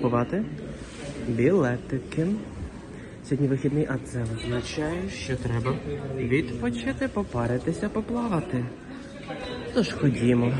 Купувати білетики. Сьогодні вихідний, а це означає, що треба відпочити, попаритися, поплавати. Тож ходімо.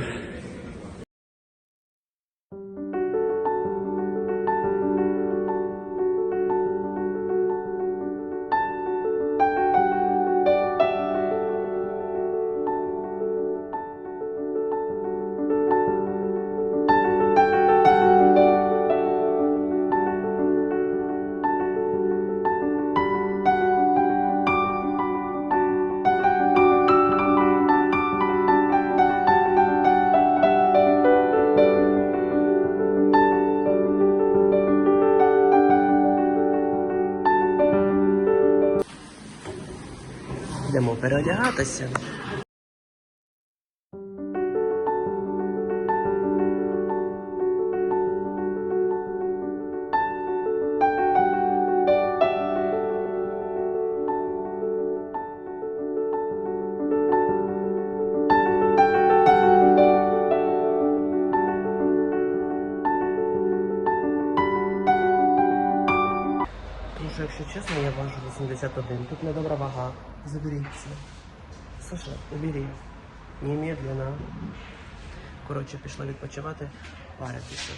Переодягатися. Якщо чесно, я важу 81. Тут недобра вага. Заберіться. Саша, убери. Немедленно. Коротше, пішла відпочивати, паритися.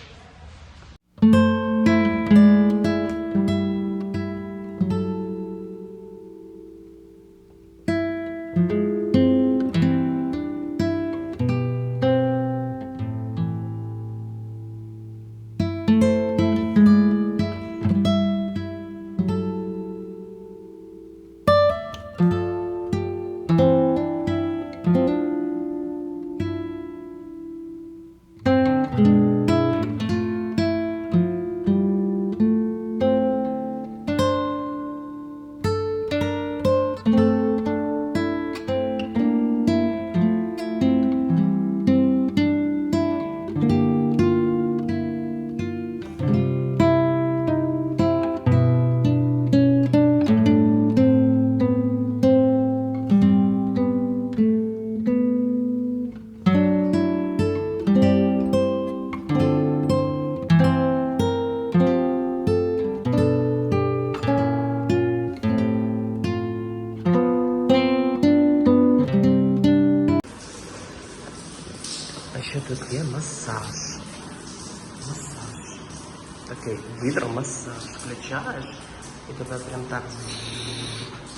І тебе прям так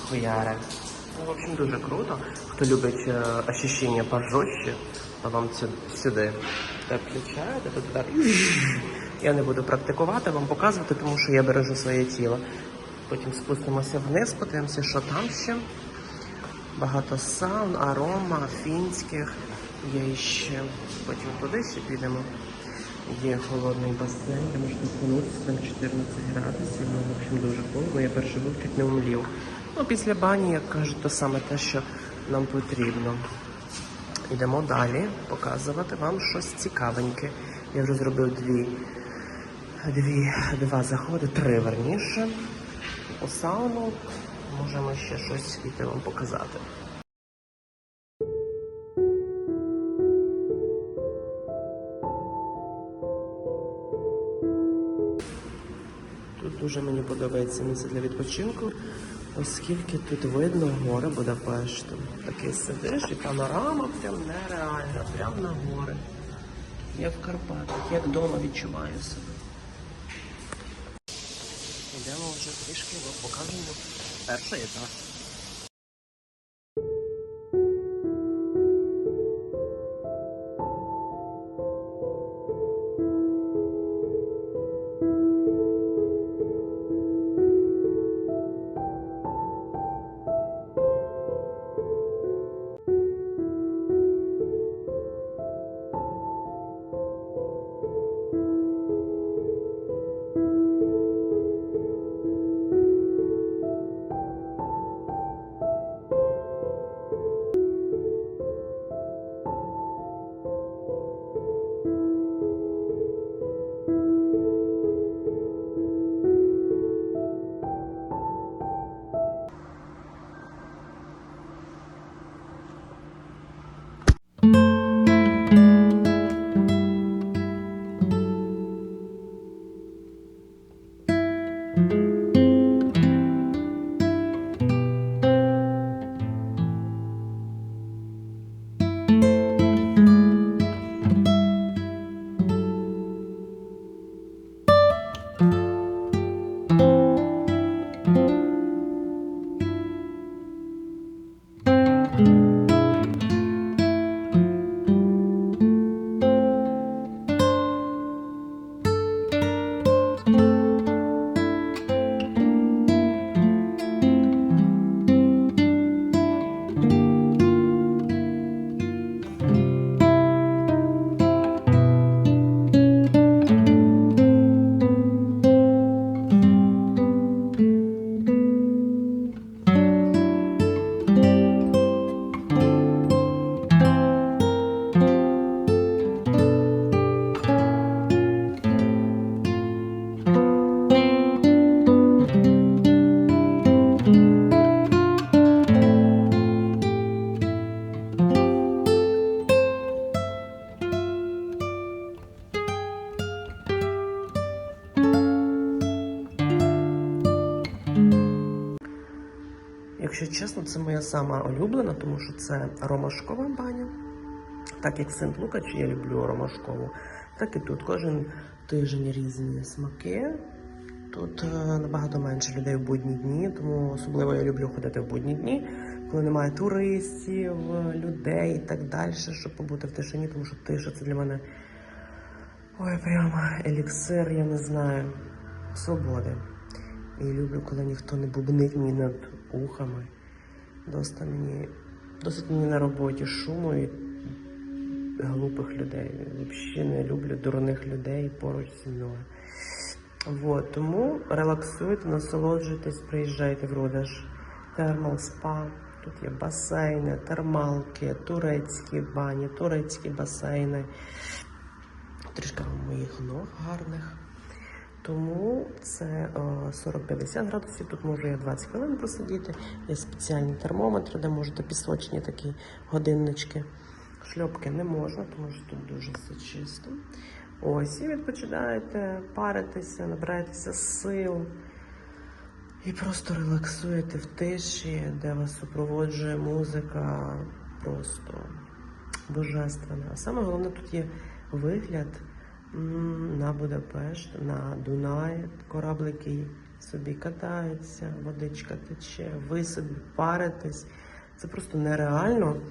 хуяре. Ну, в общем, дуже круто. Хто любить е, ощущення пожорстче, то вам сю- сюди. Так включаєте, тут так. Я не буду практикувати, вам показувати, тому що я бережу своє тіло. Потім спустимося вниз, подивимося, що там ще. Багато саун, арома, фінських. Є ще. Потім туди ще підемо. Є холодний басейн, де можна окунутися, там 14 градусів, ну, в общем, дуже холодно. Я перший був чуть не умлів. Ну, після бані, як кажуть, то саме те, що нам потрібно. Йдемо далі показувати вам щось цікавеньке. Я вже зробив дві, дві, два заходи, три верніше. У сауну можемо ще щось вам показати. Дуже мені подобається місце для відпочинку, оскільки тут видно гори Будапешту. Такий сидиш і панорама прям нереальна, прям на гори. Я в Карпатах, як вдома відчуваю себе. Йдемо вже трішки, покажемо перший етап. Чесно, це моя сама улюблена, тому що це ромашкова баня. Так як Сент Лукачі я люблю ромашкову, так і тут кожен тиждень різні смаки. Тут е, набагато менше людей в будні дні, тому особливо я люблю ходити в будні дні, коли немає туристів, людей і так далі, щоб побути в тишині, тому що тиша це для мене ой, прямо еліксир, я не знаю, свободи. І люблю, коли ніхто не бубнить мені над ухами. Досить мені, досить мені на роботі шуму і глупих людей. Взагалі не люблю дурних людей поруч зі мною. Вот, тому релаксуйте, насолоджуйтесь, приїжджайте в Рудаш. Термал спа. Тут є басейни, термалки, турецькі бані, турецькі басейни. Трішки моїх ног гарних. Тому це е, 40-50 градусів. Тут можу я 20 хвилин просидіти. Є спеціальні термометри, де можете пісочні такі годиннички. Шльопки не можна, тому що тут дуже все чисто. Ось, і відпочинаєте, паритеся, набираєтеся сил і просто релаксуєте в тиші, де вас супроводжує музика просто божественна. А саме головне тут є вигляд на Будапешт, на Дунай, кораблики собі катаються, водичка тече, ви собі паритесь. Це просто нереально.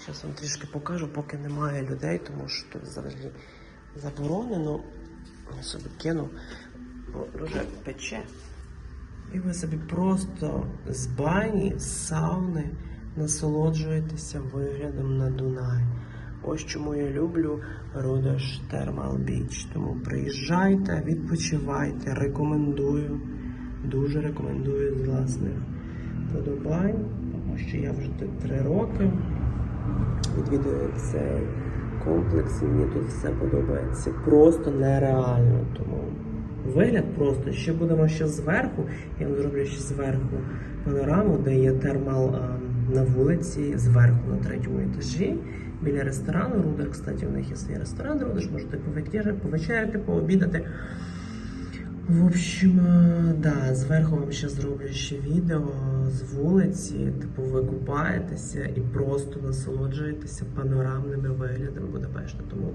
Зараз вам трішки покажу, поки немає людей, тому що тут взагалі заборонено. Я собі кину, бо дуже пече. І ви собі просто з бані, з сауни насолоджуєтеся виглядом на Дунай. Ось чому я люблю Рудаш Термал Біч. Тому приїжджайте, відпочивайте, рекомендую. Дуже рекомендую з власних подобань, тому що я вже тут три роки відвідую цей комплекс, і мені тут все подобається. Просто нереально. Тому вигляд просто. Ще будемо ще зверху. Я вам зроблю ще зверху панораму, де є термал а, на вулиці, зверху на третьому етажі. Біля ресторану. Рудер, кстати, у них є свій ресторан, Рудер, можете повечеряти, пообідати. В общем, е, да, зверху вам ще зроблю ще відео з вулиці, типу ви купаєтеся і просто насолоджуєтеся панорамними виглядами Будапешта. Тому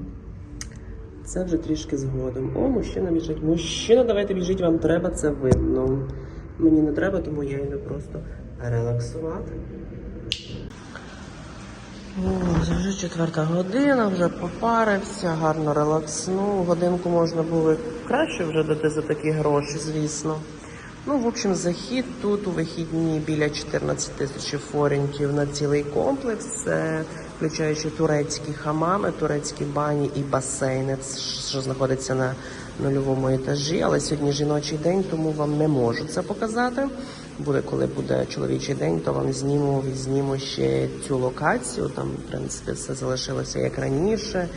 це вже трішки згодом. О, мужчина біжить. Мужчина, давайте біжіть, вам треба, це видно. Мені не треба, тому я йду просто релаксувати. О, це вже четверта година, вже попарився, гарно релакснув. Годинку можна було краще вже дати за такі гроші, звісно. Ну, в общем, захід тут у вихідні біля 14 тисяч форінтів на цілий комплекс. Це включаючи турецькі хамами, турецькі бані і басейни, що знаходиться на нульовому етажі. Але сьогодні жіночий день, тому вам не можу це показати. Буде, коли буде чоловічий день, то вам зніму, зніму ще цю локацію. Там, в принципі, все залишилося як раніше.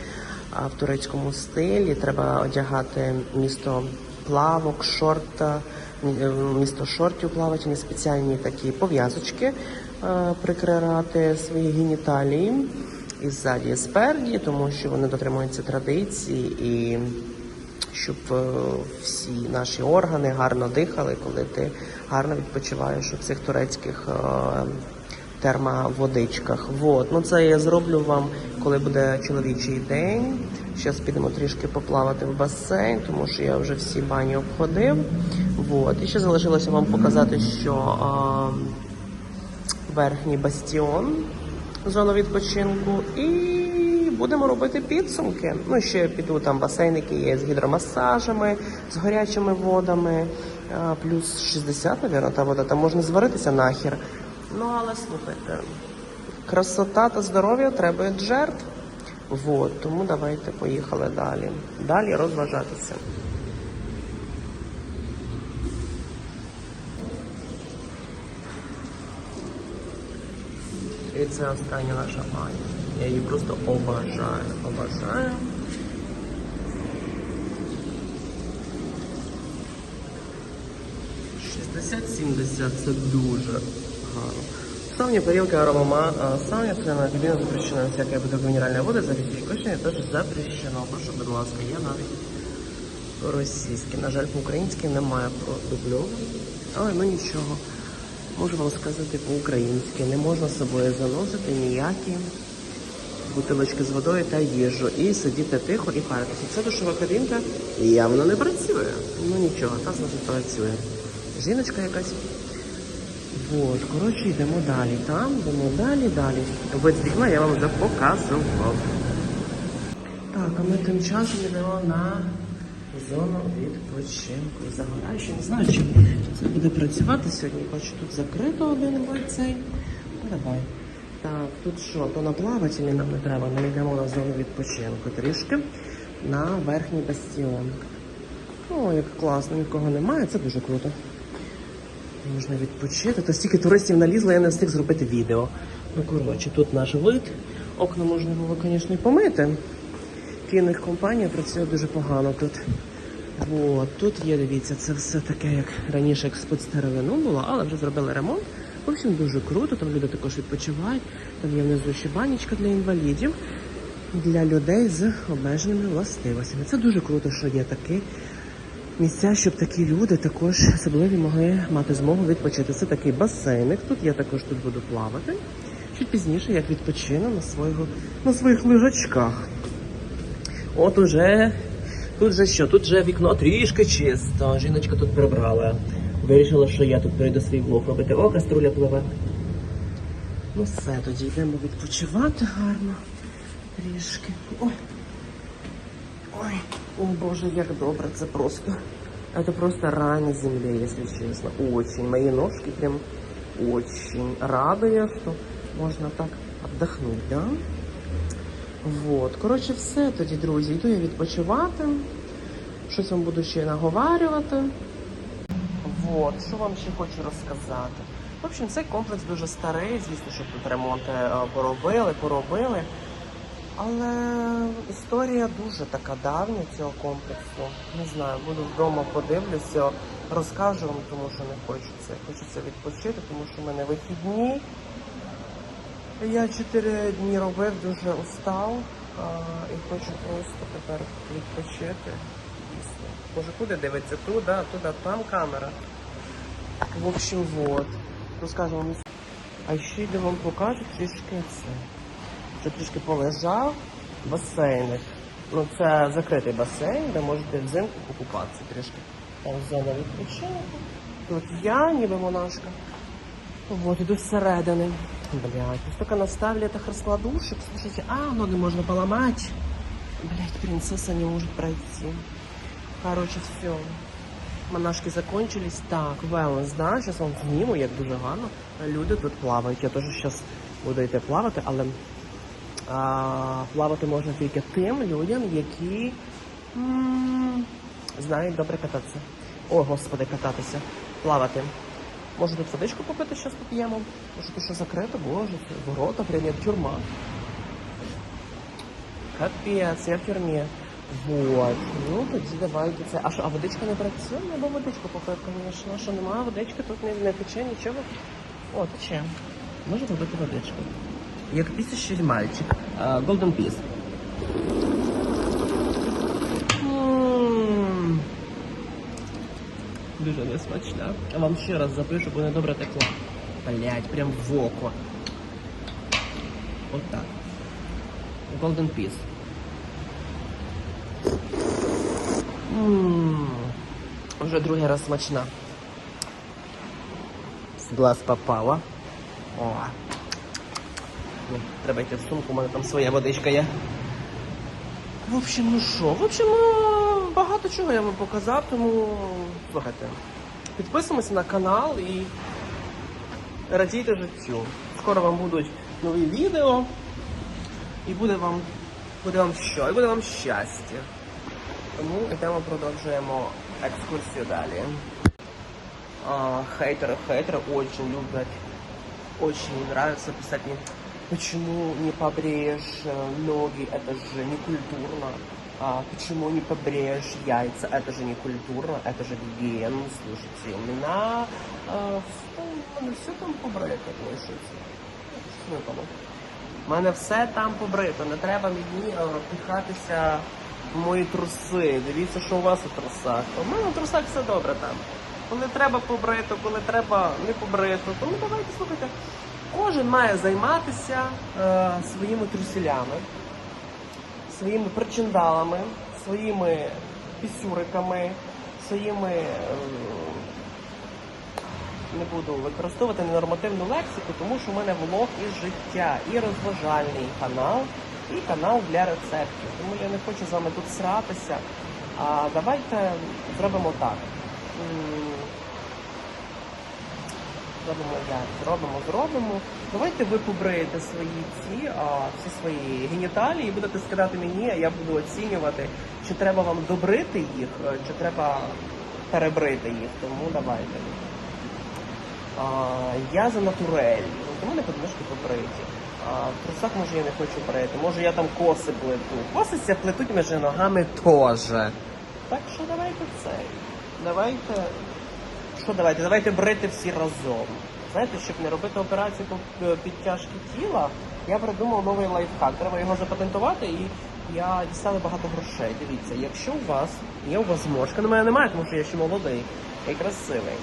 А в турецькому стилі треба одягати місто плавок, шорта, е, місто шортів плавательні, спеціальні такі пов'язочки е, прикривати свої геніталії і ззаді, і спереді, тому що вони дотримуються традиції і щоб е, всі наші органи гарно дихали, коли ти гарно відпочиваєш у цих турецьких е, термоводичках. Вот. Ну це я зроблю вам, коли буде чоловічий день. Зараз підемо трішки поплавати в басейн, тому що я вже всі бані обходив. Вот. І ще залишилося вам показати, що е, верхній бастіон, зона відпочинку, і будемо робити підсумки. Ну, ще піду там басейники є з гідромасажами, з гарячими водами. Плюс 60, мабуть, та вода, там можна зваритися нахер. Ну, але слухайте, красота та здоров'я требують жертв. Вот, тому давайте поїхали далі. Далі розважатися. І це остання наша пані. Я її просто обожаю. Обожаю. «60-70» це дуже гарно. Сауне, парилка, аромама, а, сауне, сцена, кабина запрещена, всякая бутылка минеральная вода, запись кошення теж запрещено. Прошу, будь ласка, є навіть по-російськи. На жаль, по-українськи немає продубльовано, але ну нічого. Можу вам сказати по-українськи, не можна з собою заносити ніякі бутилочки з водою та їжу. І сидіти тихо і паритися. Це душова кабінка явно не працює. Ну нічого, та значить працює. Жіночка якась. От, коротше, йдемо далі. Там, йдемо далі, далі. Вид вікна я вам вже показував. Так, а ми тим часом йдемо на зону відпочинку. І загораю, ще не знаю, чи це буде працювати сьогодні. Бачу, тут закрито один цей. Ну, давай. Так, тут що, то на плавателі нам не треба. Ми йдемо на зону відпочинку трішки на верхній бастіон. О, як класно, нікого немає, це дуже круто. Можна відпочити. То стільки туристів налізло, я не встиг зробити відео. Ну, коротше, тут наш вид. Окна можна було, звісно, і помити. Кінних компанія працює дуже погано тут. От, тут є, дивіться, це все таке, як раніше, як спецтеревину було, але вже зробили ремонт. В дуже круто, там люди також відпочивають. Там є внизу ще банічка для інвалідів, для людей з обмеженими властивостями. Це дуже круто, що є такі місця, щоб такі люди також особливі могли мати змогу відпочити. Це такий басейник. Тут я також тут буду плавати. Чуть пізніше, як відпочину на, свого, на своїх лежачках. От уже тут же що? Тут же вікно трішки чисто. Жіночка тут прибрала. Вирішила, що я тут прийду свій влог робити. О, каструля пливе. Ну все, тоді йдемо відпочивати гарно. Трішки. Ой. Ой, о боже, як добре, це просто. Это просто рай на земле, если честно. Очень. Мои ножки прям очень радує, що можна так отдохнуть, да? Вот. Коротше, все тоді, друзі. Йду я відпочивати. Щось вам буду ще наговарювати. Вот, що вам ще хочу розказати. В общем, цей комплекс дуже старий, звісно, що тут ремонти е, поробили, поробили. Але історія дуже така давня цього комплексу. Не знаю, буду вдома подивлюся, розкажу вам, тому що не хочеться. Хочеться відпочити, тому що в мене вихідні. Я чотири дні робив, дуже устав і хочу просто тепер відпочити. Дійсно. Може, куди дивиться? Туди, туди, там камера. В общем, вот. Розкажу вам. А ще йду вам покажу трішки це. Вже трішки полежав басейник. Ну, це закритий басейн, де можете взимку покупатися трішки. Там зона відпочинку. Тут я, ніби монашка. Вот, иду всередини. Блять, тут только наставили этих раскладушек. Слушайте, а, ноги можно поломать. Блять, принцесса не может пройти. Короче, все. Монашки закончились. Так, wellness, да? Сейчас вам зніму, як дуже гарно. Люди тут плавають. Я теж зараз буду йти плавати, але а, плавати можна тільки тим людям, які м, знають добре кататися. О, господи, кататися. Плавати. Може тут водичку попити, зараз поп'ємо? Може тут що закрито? Боже, ворота, прям як тюрма. Капець, я в тюрмі. Вот. Ну тоді давайте це. А що, а водичка не працює? Я б водичку попив, звісно. Що немає водички, тут не, не тече нічого. О, тече. Може попити водичку. Як тисячі мальчик. А, Golden Peace. М. Дуже несмачна. Я вам ще раз запишу, бо не добре текло. Блять, прям в око. От так. Golden Peace. Вже другий раз смачна. З глаз попала. О. Треба йти в сумку, у мене там своя водичка є. В общем, ну що? В общем, е, багато чого я вам показав, тому слухайте. Підписуємося на канал і радійте життю. Скоро вам будуть нові відео. І буде вам буде вам що? І буде вам щастя. Тому йдемо продовжуємо екскурсію далі. А, хейтеры, хейтеры очень любят, очень им нравится писать мне, почему не побреешь э, ноги, это же не культурно. А, почему не побреешь яйца, это же не культурно, это же гигиена. Слушайте, у меня э, все, все там побрито, слышите. Що там? У мене все там побрито, не треба мені е, впихатися в мої труси. Дивіться, що у вас у трусах. У мене у трусах все добре там. коли треба побрито, коли треба не побрито. Тому давайте слухайте. Кожен має займатися е, своїми трусілями, своїми причиндалами, своїми пісюриками, своїми. е, не буду використовувати ненормативну лексику, тому що в мене влог із життя, і розважальний канал, і канал для рецептів. Тому я не хочу з вами тут сратися. А давайте зробимо так. Зробимо як? Зробимо, зробимо. Давайте ви побриєте свої ці, всі свої геніталії будете сказати мені, а я буду оцінювати, чи треба вам добрити їх, е, чи треба перебрити їх. Тому давайте. А, я за натурель. У мене подмишки побриті. А в трусах може я не хочу брити. Може я там коси плету. Коси ся плетуть між ногами теж. Так що давайте цей. Давайте. Що давайте? Давайте брити всі разом. Знаєте, щоб не робити операцію по е, підтяжки тіла, я придумав новий лайфхак. Треба його запатентувати і я дістали багато грошей. Дивіться, якщо у вас є у вас зморшка, на мене немає, тому що я ще молодий і красивий.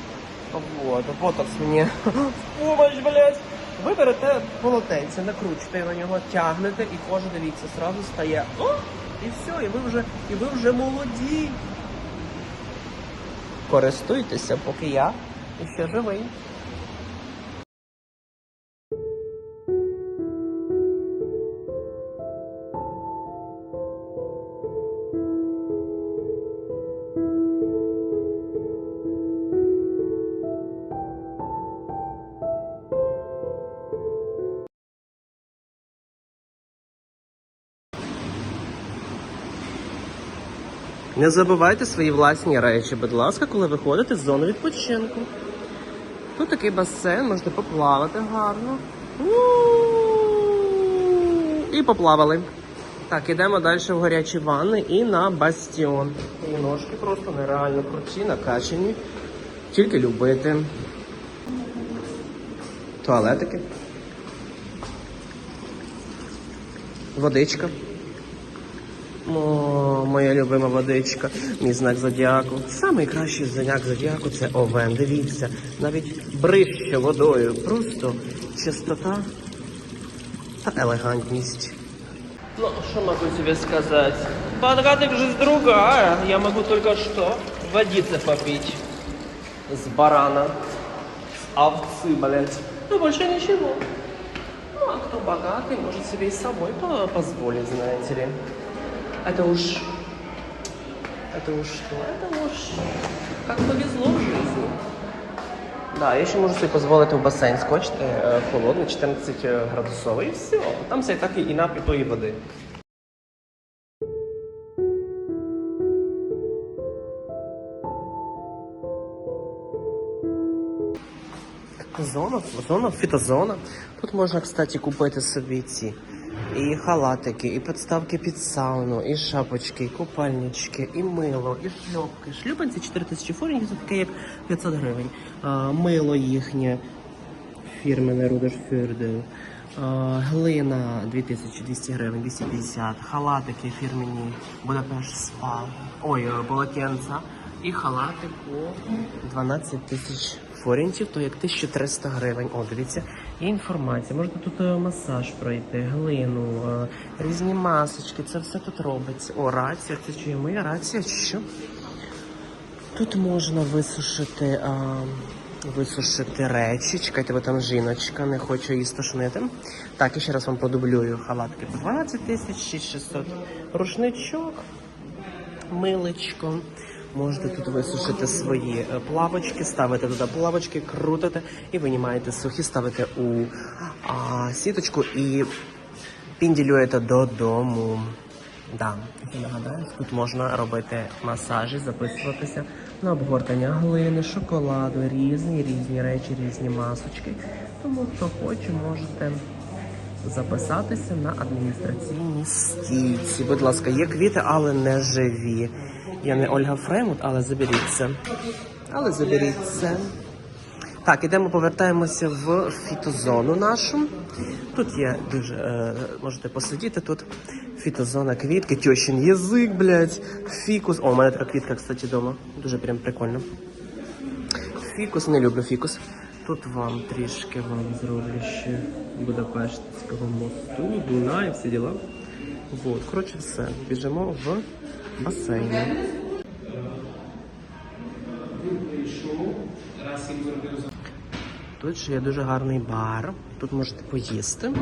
Вот, ботокс мені помощь, блядь. Ви берете полотенце, накручуєте на нього, тягнете і кожен дивіться, зразу стає. О! І все, і ви вже, і ви вже молоді. Користуйтеся, поки я ще живий. Не забувайте свої власні речі, будь ласка, коли виходите з зони відпочинку. Тут такий басейн, можете поплавати гарно. У-у-у. І поплавали. Так, ідемо далі в гарячі ванни і на бастіон. І ножки просто нереально круті, накачані. Тільки любити. Туалетики. Водичка. О, моя любима водичка, мій знак зодіаку. Самий кращий знак зодіаку це овен. Дивіться, навіть брище водою. Просто чистота та елегантність. Ну, что могу тебе сказать? Подгадок жизнь другая. Я могу только что водицы попить. С барана. С овцы, блядь. Ну, больше ничего. Ну, а кто богатый, может себе и с собой по- позволить, знаете ли. Это уж... Это уж что? Это уж... Как повезло в жизни. Да, я ще можу собі дозволити в басейн скочити е, холодний, 14 градусовий, і все. Там все і так і і напітої води. Зона, зона, фітозона. Тут можна, кстати, купити собі ці і халатики, і підставки під сауну, і шапочки, і купальнички, і мило, і шльопки. Шлюпанці 4000 форінтів, це таке як 500 гривень. А, мило їхнє, фірменне Рудеш Фюрдел. Глина 2200 гривень, 250. Халатики фірмені Будапешт Спа. Ой, е, полотенця. І халати по 12 тисяч форінтів, то як 1300 гривень. О, дивіться, є інформація. Можете тут е, масаж пройти, глину, е, різні масочки. Це все тут робиться. О, рація. Це чи моя рація, що? Тут можна висушити, а, висушити речі. Чекайте, бо там жіночка, не хочу її стошнити. Так, і ще раз вам продублюю халатки 12 тисяч 6600. Рушничок, миличко. Можете тут висушити свої е, плавочки, ставите туди плавочки, крутите і винімаєте сухі, ставите у а, сіточку і пінділюєте додому. Да, нагадаю, тут можна робити масажі, записуватися на обгортання глини, шоколаду, різні різні речі, різні масочки. Тому хто хоче, можете записатися на адміністраційній стійці. Будь ласка, є квіти, але не живі. Я не Ольга Фремут, але заберіть це. Але заберіть це. Так, ідемо, повертаємося в фітозону нашу. Тут є дуже, е, можете посидіти тут. Фітозона квітки, тьощин язик, блядь, фікус. О, у мене така квітка, кстати, вдома. Дуже прям прикольно. фікус, не люблю фікус. Тут вам трішки вам зроблю ще Будапештського мосту, Дуна і всі діла. Вот, коротше, все. Біжимо в басейн. Тут ще є дуже гарний бар. Тут можете поїсти,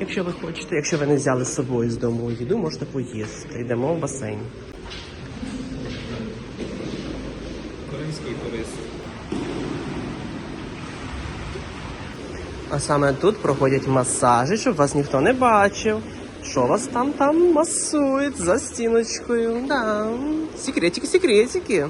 якщо ви хочете. Якщо ви не взяли з собою з дому їду, можете поїсти. Йдемо в басейн. Кримський турист. А саме тут проходять масажі, щоб вас ніхто не бачив. Що вас там там масують за стіночкою? Да. Секретики, секретики.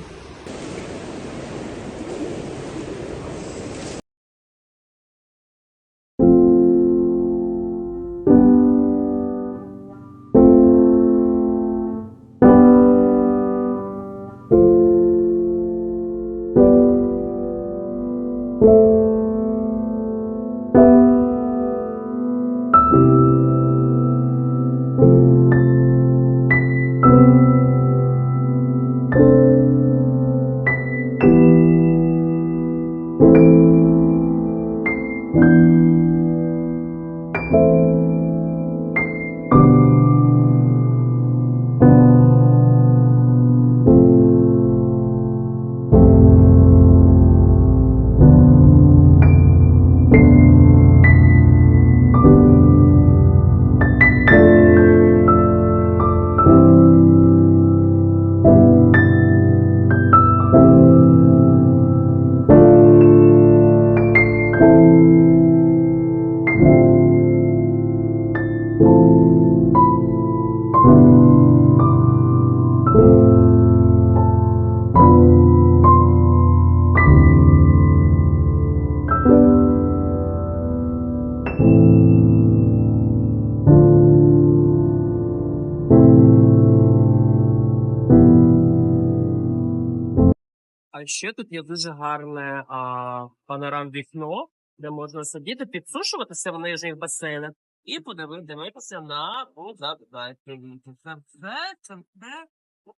Ще тут є дуже гарне а, панорам вікно, де можна сидіти, підсушуватися в нижніх басейнах і подиви- дивитися на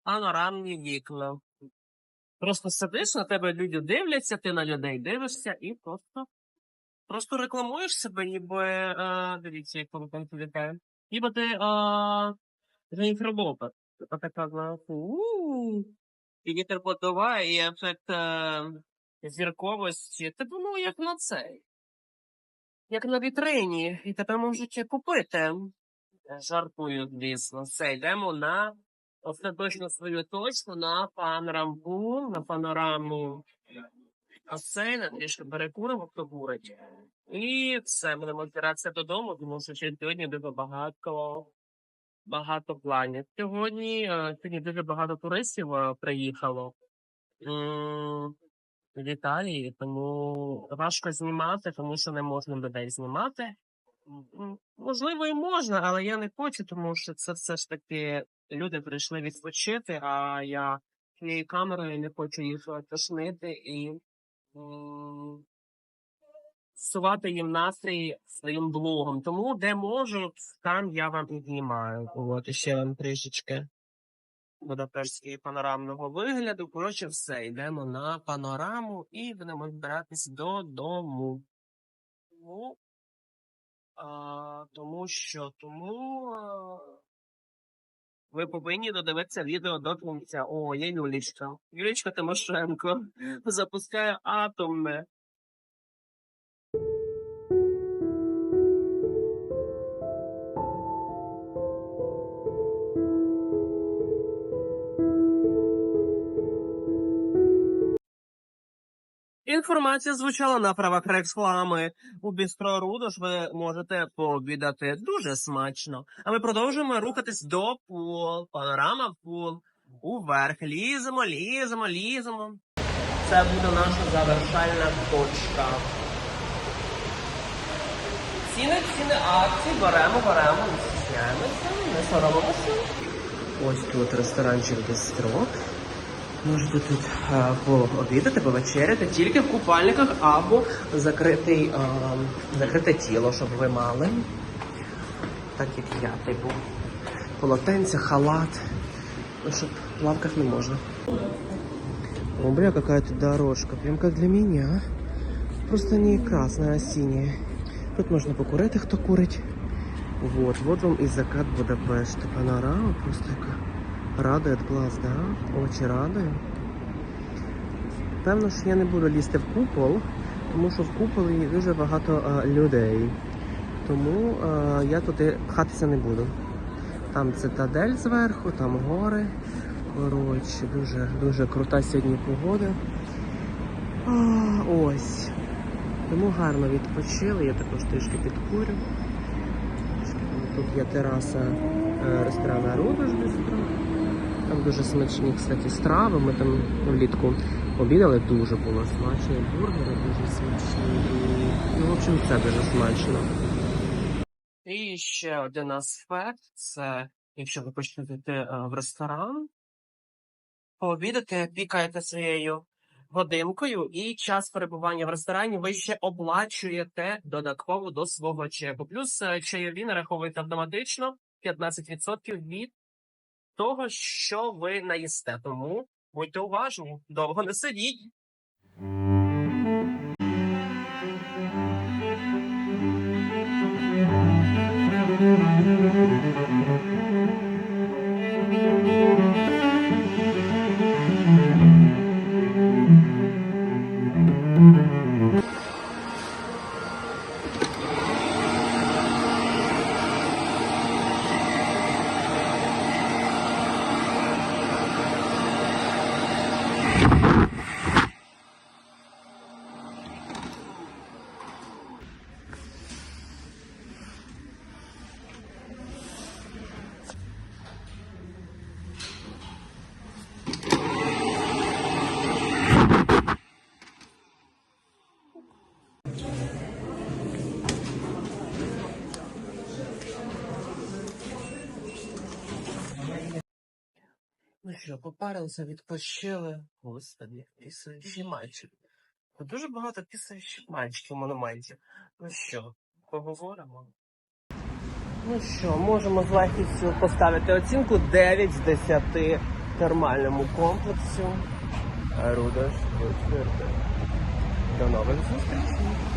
панорамні вікна. Просто сидиш, на тебе люди дивляться, ти на людей дивишся і просто. Просто рекламуєш себе, ніби е, дивіться, як там виглядає. Ніби ти е, Дженніфер Лопес. Така у і вітер подуває, і ефект е, зірковості. Типу, ну, як на цей. Як на вітрині, і тебе можуть купити. Жартую, звісно. Все, йдемо на остаточно свою точку на панорамку, на панораму басейна, трішки перекуримо, хто курить. І все, будемо збиратися додому, тому що сьогодні дуже багато, багато планів. Сьогодні, е, сьогодні дуже багато туристів е, приїхало в Італії, тому важко знімати, тому що не можна людей знімати. Можливо, і можна, але я не хочу, тому що це все ж таки люди прийшли відпочити, а я цією камерою не хочу їх е, тошнити і псувати їм настрій своїм блогом. Тому де можу, там я вам і знімаю. От ще вам трішечки Будапештського панорамного вигляду. Коротше, все, йдемо на панораму і будемо збиратись додому. Тому, а, тому що тому а, ви повинні додивитися відео до кінця. О, є Юлічка. Юлічка Тимошенко запускає атоми. Інформація звучала на правах реклами. У бістро Рудош ви можете пообідати дуже смачно. А ми продовжуємо рухатись до пул. Панорама пул. Уверх. Ліземо, ліземо, ліземо. Це буде наша завершальна точка. Ціни, ціни акції, беремо, беремо, не не соромимося. Ось тут ресторанчик бістро. Можете тут е, пообідати, повечеряти тільки в купальниках або закритий, е, закрите тіло, щоб ви мали. Так як я, типу, полотенце, халат. Ну, щоб в плавках не можна. О, бля, какая тут дорожка. Прям как для меня. Просто не красная, а синяя. Тут можна покурити, хто курить. Вот, вот вам і закат Будапешта. Панорама просто яка радує глаз, да? Очі радує. Певно, що я не буду лізти в купол, тому що в куполі дуже багато а, людей. Тому а, я туди пхатися не буду. Там цитадель зверху, там гори. Коротше, дуже, дуже крута сьогодні погода. А, ось. Тому гарно відпочили, я також трішки підкурю. Тут є тераса е, ресторану Рудош Бістро. Там дуже смачні, кстати, страви. Ми там влітку обідали, дуже було смачно. Бургери дуже смачні. І, ну, в общем, це дуже смачно. І ще один аспект це якщо ви хочете йти е, в ресторан, пообідати, пікаєте своєю годинкою, і час перебування в ресторані ви ще оплачуєте додатково до свого чеку. Плюс е, чайові нараховуєте автоматично 15% від того, що ви наїсте. Тому будьте уважні, довго не сидіть. Ну що, попарилися, відпочили. Господи, пісаючий мальчик. Дуже багато пісаючих мальчиків в монументі. Ну що, поговоримо? Ну що, можемо з легкістю поставити оцінку 9 з 10 термальному комплексу. Рудош До нових зустрічей.